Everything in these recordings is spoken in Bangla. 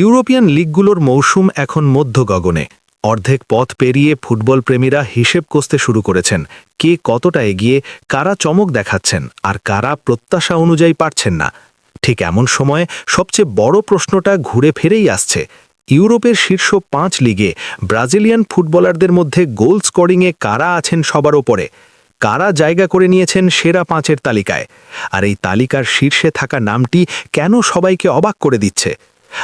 ইউরোপিয়ান লিগগুলোর মৌসুম এখন মধ্য গগনে অর্ধেক পথ পেরিয়ে ফুটবল প্রেমীরা হিসেব কষতে শুরু করেছেন। কে কতটা এগিয়ে, কারা চমক দেখাচ্ছেন, আর কারা প্রত্যাশা অনুযায়ী পারছেন না। ঠিক এমন সময়ে সবচেয়ে বড় প্রশ্নটা ঘুরে ফিরেই আসছে। ইউরোপের শীর্ষ পাঁচ লিগে ব্রাজিলিয়ান ফুটবলারদের মধ্যে গোল স্কোরিংয়ে কারা আছেন সবার ওপরে? কারা জায়গা করে নিয়েছেন সেরা পাঁচের তালিকায়? আর এই তালিকার শীর্ষে থাকা নামটি কেন সবাইকে অবাক করে দিচ্ছে?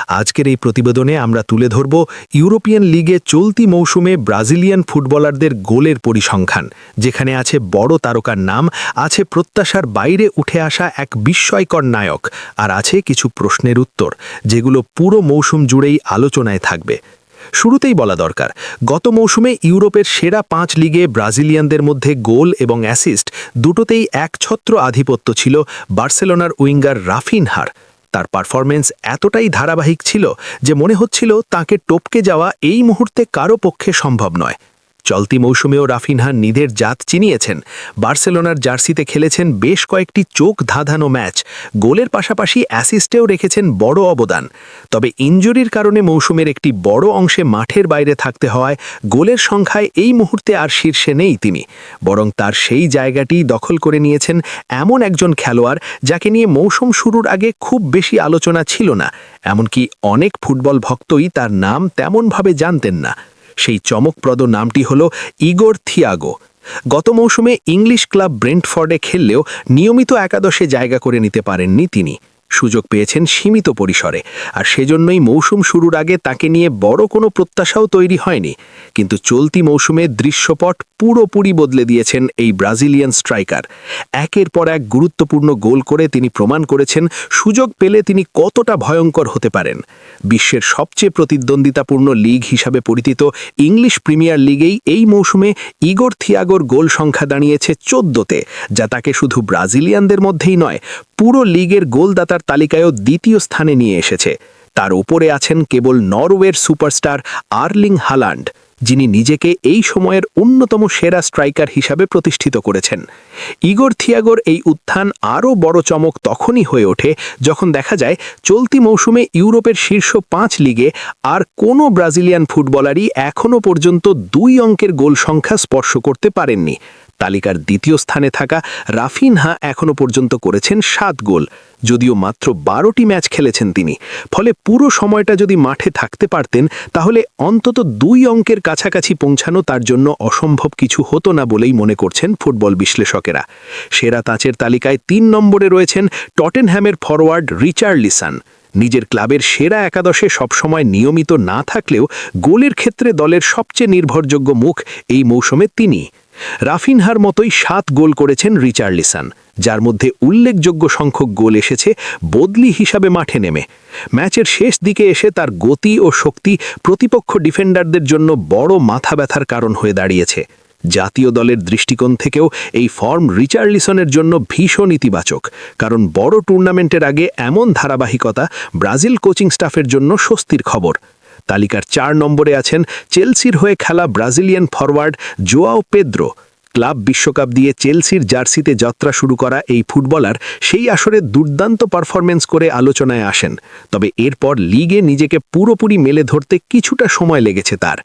আজকের এই প্রতিবেদনে আমরা তুলে ধরব ইউরোপিয়ান লিগে চলতি মৌসুমে ব্রাজিলিয়ান ফুটবলারদের গোলের পরিসংখ্যান, যেখানে আছে বড় তারকার নাম, আছে প্রত্যাশার বাইরে উঠে আসা এক বিস্ময়কর নায়ক, আর আছে কিছু প্রশ্নের উত্তর, যেগুলো পুরো মৌসুম জুড়েই আলোচনায় থাকবে। শুরুতেই বলা দরকার, গত মৌসুমে ইউরোপের সেরা পাঁচ লিগে ব্রাজিলিয়ানদের মধ্যে গোল এবং অ্যাসিস্ট দুটোতেই একছত্র আধিপত্য ছিল বার্সেলোনার উইঙ্গার রাফিনহার। তার পারফরমেন্স এতটাই ধারাবাহিক ছিল যে মনে হচ্ছিল তাকে টপকে যাওয়া এই মুহূর্তে কারও পক্ষে সম্ভব নয়। চলতি মৌসুমেও রাফিনহা নিদের জাত চিনিয়েছেন। বার্সেলোনার জার্সিতে খেলেছেন বেশ কয়েকটি চোখ ধাঁধানো ম্যাচ। গোলের পাশাপাশি অ্যাসিস্টেও রেখেছেন বড় অবদান। তবে ইঞ্জুরির কারণে মৌসুমের একটি বড় অংশে মাঠের বাইরে থাকতে হওয়ায় গোলের সংখ্যায় এই মুহূর্তে আর শীর্ষে নেই তিনি। বরং তার সেই জায়গাটি দখল করে নিয়েছেন এমন একজন খেলোয়াড় যাকে নিয়ে মৌসুম শুরুর আগে খুব বেশি আলোচনা ছিল না। এমনকি অনেক ফুটবল ভক্তই তার নাম তেমনভাবে জানতেন না। সেই চমকপ্রদ নামটি হল ইগোর থিয়াগো। গত মৌসুমে ইংলিশ ক্লাব ব্রেন্টফর্ডে খেললেও নিয়মিত একাদশে জায়গা করে নিতে পারেননি তিনি। সুযোগ পেয়েছেন সীমিত পরিসরে। আর সেজন্যই মৌসুম শুরুর আগে তাকে নিয়ে বড় কোনো প্রত্যাশাও তৈরি হয়নি। কিন্তু চলতি মৌসুমে দৃশ্যপট পুরোপুরি বদলে দিয়েছেন এই ব্রাজিলিয়ান স্ট্রাইকার। একের পর এক গুরুত্বপূর্ণ গোল করে তিনি প্রমাণ করেছেন সুযোগ পেলে তিনি কতটা ভয়ঙ্কর হতে পারেন। বিশ্বের সবচেয়ে প্রতিদ্বন্দ্বিতাপূর্ণ লিগ হিসাবে পরিচিত ইংলিশ প্রিমিয়ার লিগেই এই মৌসুমে ইগোর থিয়াগোর গোল সংখ্যা দাঁড়িয়েছে চোদ্দতে, যা তাকে শুধু ব্রাজিলিয়ানদের মধ্যেই নয় পুরো লিগের গোলদাতার তালিকায়ও দ্বিতীয় স্থানে নিয়ে এসেছে। তার ওপরে আছেন কেবল নরওয়ের সুপারস্টার আর্লিং হালান্ড, যিনি নিজেকে এই সময়ের অন্যতম সেরা স্ট্রাইকার হিসাবে প্রতিষ্ঠিত করেছেন। ইগোর থিয়াগোর এই উত্থান আরও বড় চমক তখনই হয়ে ওঠে যখন দেখা যায় চলতি মৌসুমে ইউরোপের শীর্ষ পাঁচ লিগে আর কোনো ব্রাজিলিয়ান ফুটবলারই এখনও পর্যন্ত দুই অঙ্কের গোল সংখ্যা স্পর্শ করতে পারেননি। তালিকার দ্বিতীয় স্থানে থাকা রাফিনহা এখনও পর্যন্ত করেছেন সাত গোল, যদিও মাত্র বারোটি ম্যাচ খেলেছেন তিনি। ফলে পুরো সময়টা যদি মাঠে থাকতে পারতেন, তাহলে অন্তত দুই অঙ্কের কাছাকাছি পৌঁছানো তার জন্য অসম্ভব কিছু হতো না বলেই মনে করছেন ফুটবল বিশ্লেষকেরা। সেরা তাঁচের তালিকায় তিন নম্বরে রয়েছেন টটেনহ্যামের ফরওয়ার্ড রিচার্ড লিসান। নিজের ক্লাবের সেরা একাদশে সবসময় নিয়মিত না থাকলেও গোলের ক্ষেত্রে দলের সবচেয়ে নির্ভরযোগ্য মুখ এই মৌসুমে তিনি। রাফিনহার মতোই সাত গোল করেছেন রিচার্লিসান, যার মধ্যে উল্লেখযোগ্য সংখ্যক গোল এসেছে বদলি হিসাবে মাঠে নেমে। ম্যাচের শেষ দিকে এসে তার গতি ও শক্তি প্রতিপক্ষ ডিফেন্ডারদের জন্য বড় মাথা ব্যথার কারণ হয়ে দাঁড়িয়েছে। জাতীয় দলের দৃষ্টিকোণ থেকেও এই ফর্ম রিচার্লিসনের জন্য ভীষণ ইতিবাচক, কারণ বড় টুর্নামেন্টের আগে এমন ধারাবাহিকতা ব্রাজিল কোচিং স্টাফের জন্য স্বস্তির খবর। তালিকার চার নম্বরে আছেন চেলসির হয়ে খেলা Brazilian forward Joao Pedro. Club বিশ্বকাপ দিয়ে চেলসির জার্সিতে যাত্রা শুরু করা এই ফুটবলার সেই আসরে দুর্দান্ত পারফরমেন্স করে আলোচনায় আসেন। তবে এরপর লিগে নিজেকে পুরোপুরি মেলে ধরতে কিছুটা সময় লেগেছে তার।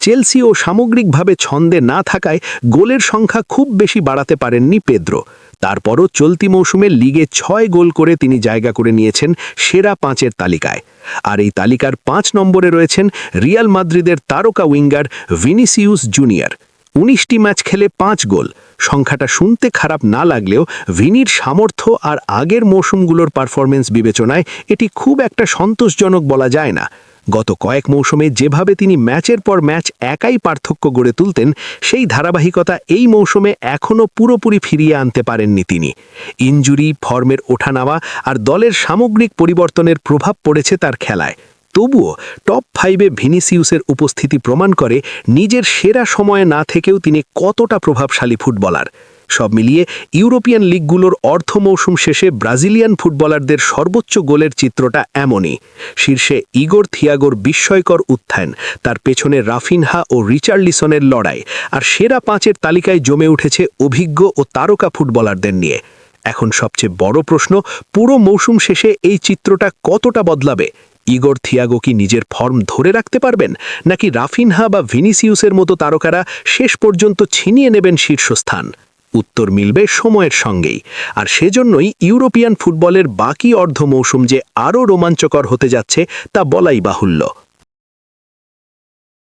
চেলসি ও সামগ্রিকভাবে ছন্দে না থাকায় গোলের সংখ্যা খুব বেশি বাড়াতে পারেননি পেদ্রো। তারপরও চলতি মৌসুমে লিগে ছয় গোল করে তিনি জায়গা করে নিয়েছেন সেরা পাঁচের তালিকায়। আর এই তালিকার পাঁচ নম্বরে রয়েছেন রিয়াল মাদ্রিদের তারকা উইঙ্গার ভিনিসিউস জুনিয়র। উনিশটি ম্যাচ খেলে পাঁচ গোল। সংখ্যাটা শুনতে খারাপ না লাগলেও ভিনির সামর্থ্য আর আগের মৌসুমগুলোর পারফরমেন্স বিবেচনায় এটি খুব একটা সন্তোষজনক বলা যায় না। গত কয়েক মৌসুমে যেভাবে তিনি ম্যাচের পর ম্যাচ একাই পার্থক্য গড়ে তুলতেন, সেই ধারাবাহিকতা এই মৌসুমে এখনও পুরোপুরি ফিরিয়ে আনতে পারেননি তিনি। ইঞ্জুরি ফর্মের ওঠানামা আর দলের সামগ্রিক পরিবর্তনের প্রভাব পড়েছে তার খেলায়। তবুও টপ ফাইভে ভিনিসিউসের উপস্থিতি প্রমাণ করে নিজের সেরা সময়ে না থেকেও তিনি কতটা প্রভাবশালী ফুটবলার। সব মিলিয়ে ইউরোপিয়ান লিগগুলোর অর্থ মৌসুম শেষে ব্রাজিলিয়ান ফুটবলারদের সর্বোচ্চ গোলের চিত্রটা এমনই। শীর্ষে ইগোর থিয়াগোর বিস্ময়কর উত্থান, তার পেছনে রাফিনহা ও রিচার্লিসনের লড়াই, আর সেরা পাঁচের তালিকায় জমে উঠেছে অভিজ্ঞ ও তারকা ফুটবলারদের নিয়ে। এখন সবচেয়ে বড় প্রশ্ন, পুরো মৌসুম শেষে এই চিত্রটা কতটা বদলাবে? ইগোর থিয়াগো কি নিজের ফর্ম ধরে রাখতে পারবেন? নাকি রাফিনহা বা ভিনিসিউসের মতো তারকারা শেষ পর্যন্ত ছিনিয়ে নেবেন শীর্ষস্থান? উত্তর মিলবে সময়ের সঙ্গেই। আর সেজন্যই ইউরোপিয়ান ফুটবলের বাকি অর্ধ মৌসুম যে আরও রোমাঞ্চকর হতে যাচ্ছে তা বলাই বাহুল্য।